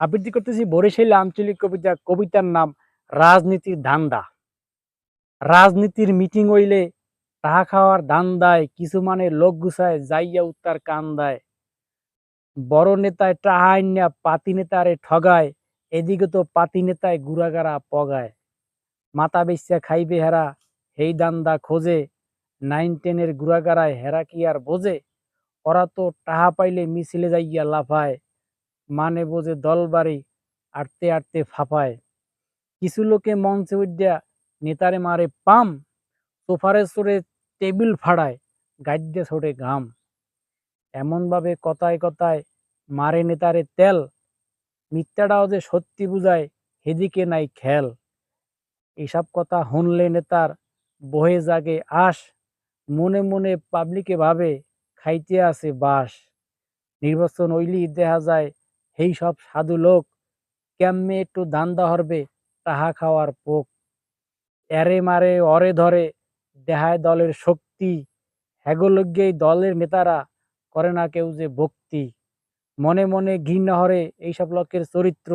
আবৃত্তি করতেছি বরিশাল আঞ্চলিক কবিতা, কবিতার নাম রাজনীতির ধান্দা। রাজনীতির মিটিং হইলে তাহা খাওয়ার ধান্দায়, কিছু মানে লোক গুছায়, যাইয়া উত্তার কান্দায়। বড় নেতায় টাহা পাতি নেতারে ঠগায়, এদিকে তো পাতি নেতায় গুড়াগাড়া পগায়। মাথা বেশ্যা খাইবে হেরা, হেই দান্দা খোঁজে, নাইন টেনের গুড়াগাড়ায় হেরা কি আর বোঝে? ওরা তো টাহা পাইলে মিছিলে যাইয়া লাফায়। মানে বোঝে দল বাড়ি আটতে আটতে ফাঁপায়। কিছু লোকে মঞ্চে উদ্যা নেতারে মারে পাম, সোফারে সরে টেবিল ফাড়ায় গাদ্যে ছোটে ঘাম। এমনভাবে কথায় কথায় মারে নেতারে তেল, মিথ্যাটাও যে সত্যি বুঝায় হেদিকে নাই খেল এসব কথা শুনলে নেতার বহে জাগে আশ, মনে মনে পাবলিকে ভাবে খাইতে আছে বাস। নির্বাচন ওইলি দেখা যায় সেই সব সাধু লোক, কেমনে একটু দান্দা হরবে তাহা খাওয়ার পোক? এরে মারে, অরে ধরে, দেহায় দলের শক্তি হ্যাগোলজ্ঞেই দলের নেতারা করে না কেউ যে ভক্তি। মনে মনে ঘৃণা হরে এইসব লোকের চরিত্র,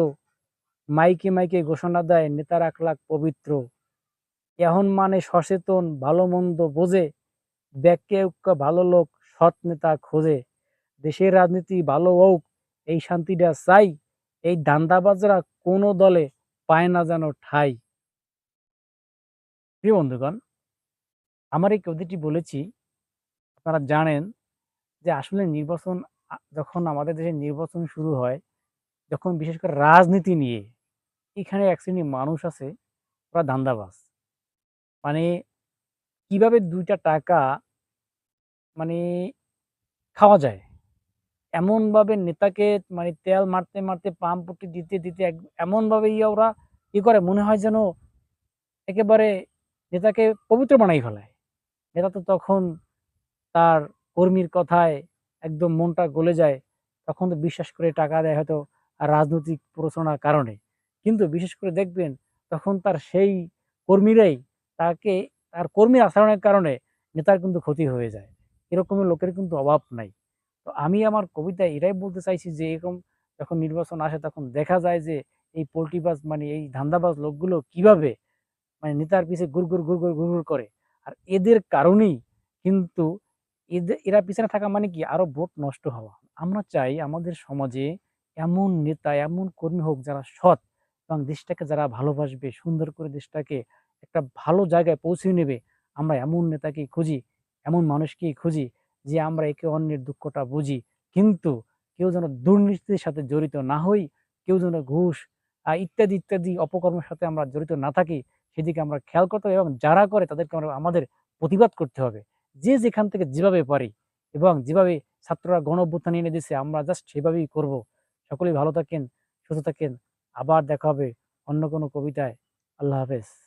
মাইকে মাইকে ঘোষণা দেয় নেতার আখলাখ পবিত্র। এখন মানে সচেতন, ভালো মন্দ বোঝে ব্যাকে উক্কা ভালো লোক সৎ নেতা খোঁজে। দেশের রাজনীতি ভালো হোক এই শান্তিটা চাই, এই দান্দাবাজরা কোনো দলে পায় না যেন ঠাই। প্রিয় বন্ধুগণ, আমার এই কবিতাটি বলেছি, আপনারা জানেন যে আসলে নির্বাচন যখন আমাদের দেশে নির্বাচন শুরু হয়, যখন বিশেষ করে রাজনীতি নিয়ে, এখানে এক শ্রেণির মানুষ আছে, ওরা ধান্দাবাজ। মানে কীভাবে দুইটা টাকা মানে খাওয়া যায়? এমনভাবে নেতাকে মানে তেল মারতে মারতে পাম্পটি দিতে দিতে এমনভাবে ইয়ে ওরা ই করে, মনে হয় যেন একেবারে নেতাকে পবিত্র বানাই ফেলায় নেতা তো তখন তার কর্মীর কথায় একদম মনটা গলে যায়, তখন তো বিশ্বাস করে টাকা দেয় হয়তো রাজনৈতিক প্ররোচনার কারণে। কিন্তু বিশেষ করে দেখবেন, তখন তার সেই কর্মীরাই তাকে, তার কর্মীর আচরণের কারণে নেতার কিন্তু ক্ষতি হয়ে যায়। এরকমের লোকের কিন্তু অভাব নাই। তো আমি আমার কবিতায় এটাই বলতে চাইছি যে, এরকম যখন নির্বাচন আসে তখন দেখা যায় যে, এই পোল্ট্রিবাজ মানে এই ধান্দাবাজ লোকগুলো কীভাবে মানে নেতার পিছে গুড়গুড় গুড়গুড় গুড়গুড় করে। আর এদের কারণেই কিন্তু এদের এরা পিছনে থাকা মানে কি? আরও ভোট নষ্ট হওয়া। আমরা চাই আমাদের সমাজে এমন নেতা, এমন কর্মী হোক যারা সৎ এবং দেশটাকে যারা ভালোবাসবে, সুন্দর করে দেশটাকে একটা ভালো জায়গায় পৌঁছে নেবে। আমরা এমন নেতাকেই খুঁজি, এমন মানুষকেই খুঁজি যে আমরা একে অন্যের দুঃখটা বুঝি। কিন্তু কেউ যেন দুর্নীতির সাথে জড়িত না হই, কেউ যেন ঘুষ ইত্যাদি ইত্যাদি অপকর্মের সাথে আমরা জড়িত না থাকি, সেদিকে আমরা খেয়াল করতে হবে এবং যারা করে তাদেরকে আমরা, আমাদের প্রতিবাদ করতে হবে। যে যেখান থেকে যেভাবে পারি এবং যেভাবে ছাত্ররা গণ অভ্যুত্থান এনে দিচ্ছে আমরা জাস্ট সেভাবেই করব। সকলেই ভালো থাকেন, সুস্থ থাকেন। আবার দেখা হবে অন্য কোনো কবিতায়। আল্লাহ হাফেজ।